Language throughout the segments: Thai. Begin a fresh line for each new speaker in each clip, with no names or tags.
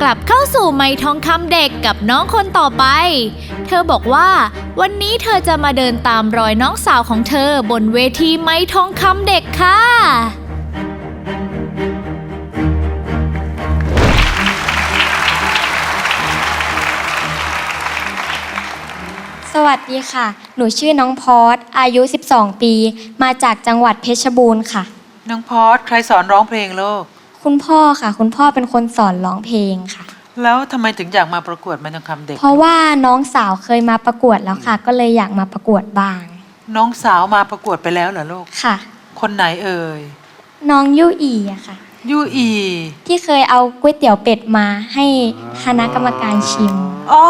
กลับเข้าสู่ไม้ทองคำเด็กกับน้องคนต่อไป เธอบอกว่า วันนี้เธอจะมาเดินตามรอยน้องสาวของเธอบนเวทีไม้ทองคำเด็กค่ะ
สวัสดีค่ะ หนูชื่อน้องพอสอายุ 12 ปี มาจากจังหวัดเพชรบูรณ์ค่ะ
น้องพอสใครสอนร้องเพลงลูก
คุณพ่อค่ะ คุณพ่อเป็นคนสอนร้องเพลงค่ะ
แล้วทำไมถึงอยากมาประกวดมันทองคำเด็ก
เพราะว่าน้องสาวเคยมาประกวดแล้วค่ะ ก็เลยอยากมาประกวดบ้าง
น้องสาวมาประกวดไปแล้วเหรอลูก
ค่ะ
คนไหนเอ่ย
น้องยู่อีอะค่ะ
ยูอี
ที่เคยเอาก๋วยเตี๋ยวเป็ดมาให้คณะกรรมการชิม
อ๋อ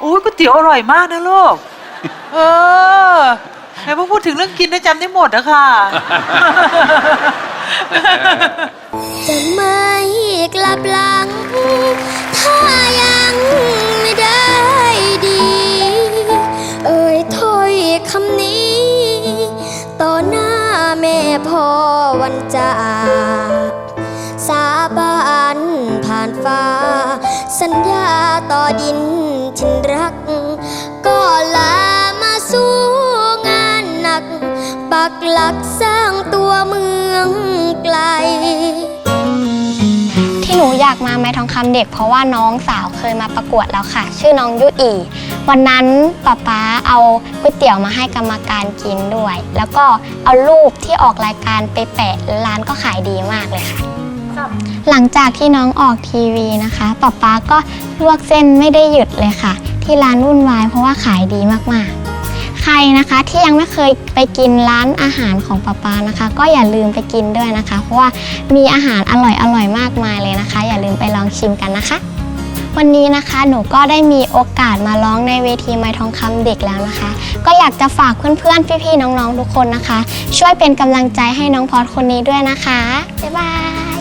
โอ้ยก๋วยเตี๋ยวอร่อยมากนะลูก เออไหนพอพูดถึงเรื่องกินนะจำได้หมดอะค่ะ
จะไม่กลับหลัง ถ้ายังไม่ได้ดี เอ่ยถ้อยคำนี้ ต่อหน้าแม่พ่อวันจากสาบานผ่านฟ้า สัญญาต่อดินทินรัก ก็ลามาสู้ ปักหลักสร้างตัวเมืองไกล
ที่หนูอยากมาไม้ทองคำเด็ก เพราะว่าน้องสาวเคยมาประกวดแล้วค่ะ ชื่อน้องยุอีวันนั้นป๊าป๊าเอาก๋วยเตี๋ยวมาให้กรรมการกินด้วย แล้วก็เอารูปที่ออกรายการไปแปะร้านก็ขายดีมากเลยค่ะ หลังจากที่น้องออกทีวีนะคะป๊าป๊าก็ลวกเส้นไม่ได้หยุดเลยค่ะ ที่ร้านวุ่นวายเพราะว่าขายดีมากๆ ใครนะคะที่ยังไม่เคยไปกินร้านอาหารของป๊าป๊านะคะ ก็อย่าลืมไปกินด้วยนะคะ เพราะว่ามีอาหารอร่อยอร่อยๆมากมายเลยนะคะ อย่าลืมไปลองชิมกันนะคะ วันนี้นะคะหนูก็ได้มีโอกาสมาร้องในเวทีไม้ทองคำเด็กแล้วนะคะ ก็อยากจะฝากเพื่อนๆพี่ๆน้องๆทุกคนนะคะ ช่วยเป็นกำลังใจให้น้องพอดคนนี้ด้วยนะคะบ๊ายบาย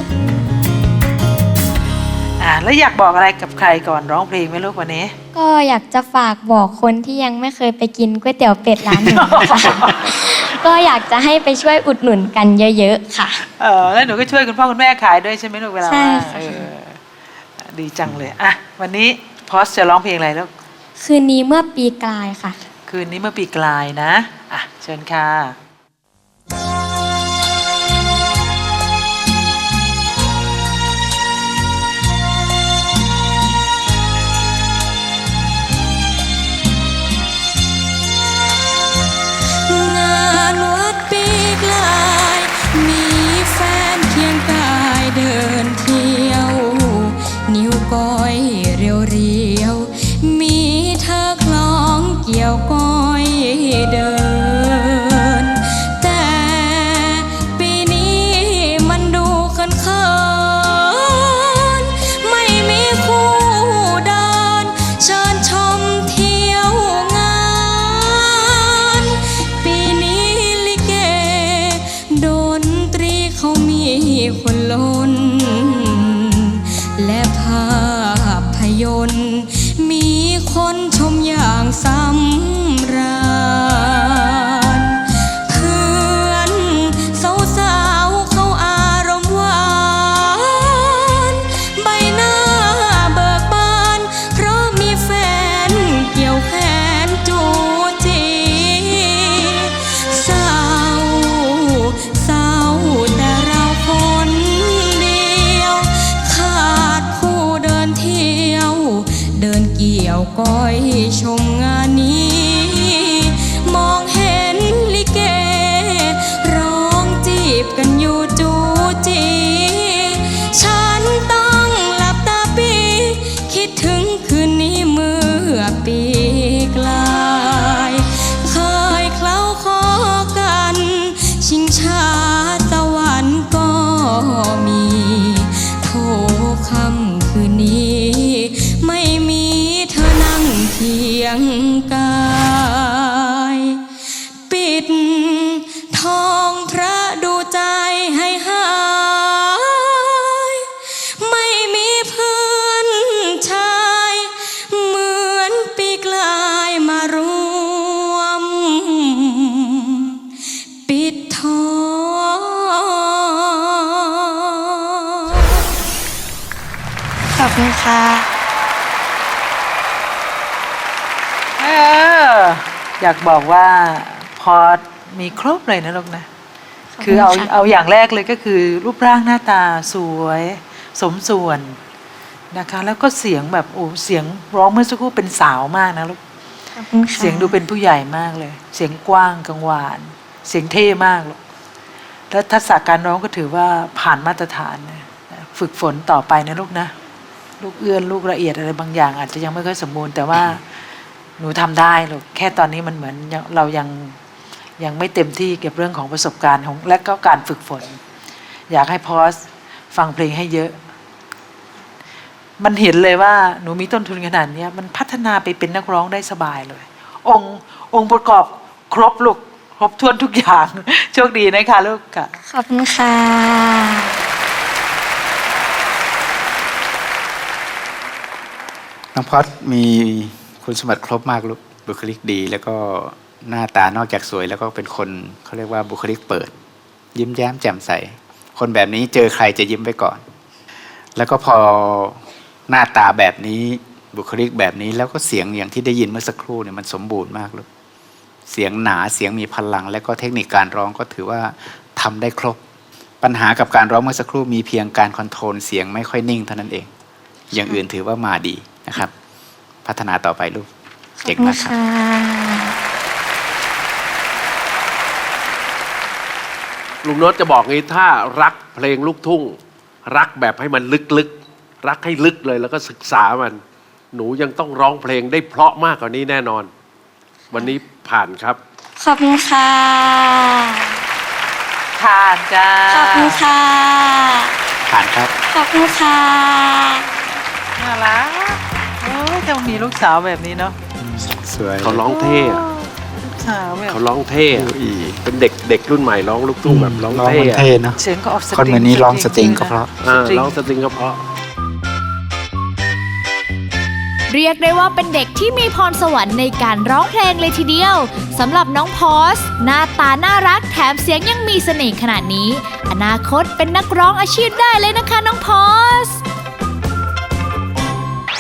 อ่าแล้วอยากบอกอะไรกับใครก่อนร้องเพลงไหมลูกวันนี้
ก็อยากจะฝากบอกคนที่ยังไม่เคยไปกินก๋วยเตี๋ยวเป็ดร้านหนูนะคะก็อยากจะให้ไปช่วยอุดหนุนกันเยอะ ๆ ค่ะ
เออแล้วหนูก็ช่วยคุณพ่อคุณแม่ขายด้วยใช่ไหมลูกเวลา
ใช่
ว่าง
ค่ะ
เออดีจังเลยอะวันนี้พอสจะร้องเพลงอะไรลูก
คืนนี้เมื่อปีกลายค่ะ
คืนนี้เมื่อปีกลายนะอะเชิญค่ะ
พยนตร์มีคนชมอย่างซ้ำ ก้อยชมงานนี้ มองเห็นลิเก ร้องจีบกันอยู่จูจี ฉันต้องหลับตาปี คิดถึงคืนนี้เมื่อปีกลาย เคยเคล้าคอกัน ชิงชาสวรรค์ก็มีโทคำ คุ
ณค่ะ
เอออยากบอกว่าพอมีครบเลยนะลูกนะ
ขอบคุณ
คือเอา
ค่ะ
เอาอย่างแรกเลยก็คือรูปร่างหน้าตาสวย สมส่วนนะคะ แล้วก็เสียงแบบโอ้เสียงร้องเมื่อสักครู่เป็นสาวมากนะลูก
ขอบคุณค่ะ
เสียงดูเป็นผู้ใหญ่มากเลย เสียงกว้างกังวาน เสียงเท่มากลูกแล้วทักษะการร้องก็ถือว่าผ่านมาตรฐานนะฝึกฝนต่อไปนะลูกนะ ลูกเอื้อนลูกละเอียดอะไรบางอย่าง อาจจะยังไม่ค่อยสมบูรณ์ แต่ว่าหนูทำได้ลูกแค่ตอนนี้มันเหมือนเรายังยังไม่เต็มที่เก็บเรื่องของประสบการณ์ของและก็การฝึกฝน อยากให้พอสฟังเพลงให้เยอะ มันเห็นเลยว่าหนูมีต้นทุนขนาดนี้มันพัฒนาไปเป็นนักร้องได้สบายเลย องค์องค์ประกอบครบลูกครบถ้วนทุกอย่าง โชคดีนะคะลูกค่ะ
ขอบคุณค่ะ
น้องพอดมีคุณสมบัติครบมากลูกบุคลิกดี แล้วก็หน้าตานอกจากสวย แล้วก็เป็นคนเขาเรียกว่าบุคลิกเปิด ยิ้มแย้มแจ่มใส คนแบบนี้เจอใครจะยิ้มไปก่อน แล้วก็พอหน้าตาแบบนี้บุคลิกแบบนี้แล้วก็เสียงอย่างที่ได้ยินเมื่อสักครู่เนี่ยมันสมบูรณ์มากลูกเสียงหนาเสียงมีพลัง แล้วก็เทคนิคการร้องก็ถือว่าทำได้ครบ ปัญหากับการร้องเมื่อสักครู่มีเพียงการคอนโทรลเสียงไม่ค่อยนิ่งเท่านั้นเอง อย่างอื่นถือว่ามาดี นะครับ พัฒนาต่อไปลูก
ขอบ
เก่ง
คุณ
มากครับ
ค่ะ
ลุงโน้ตจะบอกงี้ถ้ารักเพลงลูกทุ่ง รักแบบให้มันลึกๆ รักให้ลึกเลยแล้วก็ศึกษามัน หนูยังต้องร้องเพลงได้เพราะมากกว่านี้แน่นอน วันนี้ผ่านครับ
ขอบคุณค่ะ
ทานจ้า
ขอบคุณค่ะ
ผ่านครับ
ขอบคุณค่ะ
น่ารักโอ้ ยจะมีลูกสาวแบบนี้เนาะ
สวย
เขาร้องเท่อะ
ลูกสาวแบบ
เขาร้องเท่อะ
อี
เป็นเด็กเด็กรุ่นใหม่ร้องลูกทุ่งแบบร้อง
ร้อง
เท่
มัน
อะ
เท่เนอะ
เสียงก็ออกสตริง
คนเหมือนนี้ร้องสตริงก็เพราะ
อ่า
สตริง
ร้องสตริงก็เพราะ
เรียกได้ว่าเป็นเด็กที่มีพรสวรรค์ในการร้องเพลงเลยทีเดียวสำหรับน้องพอส หน้าตาน่ารักแถมเสียงยังมีเสน่ห์ขนาดนี้ อนาคตเป็นนักร้องอาชีพได้เลยนะคะน้องพอส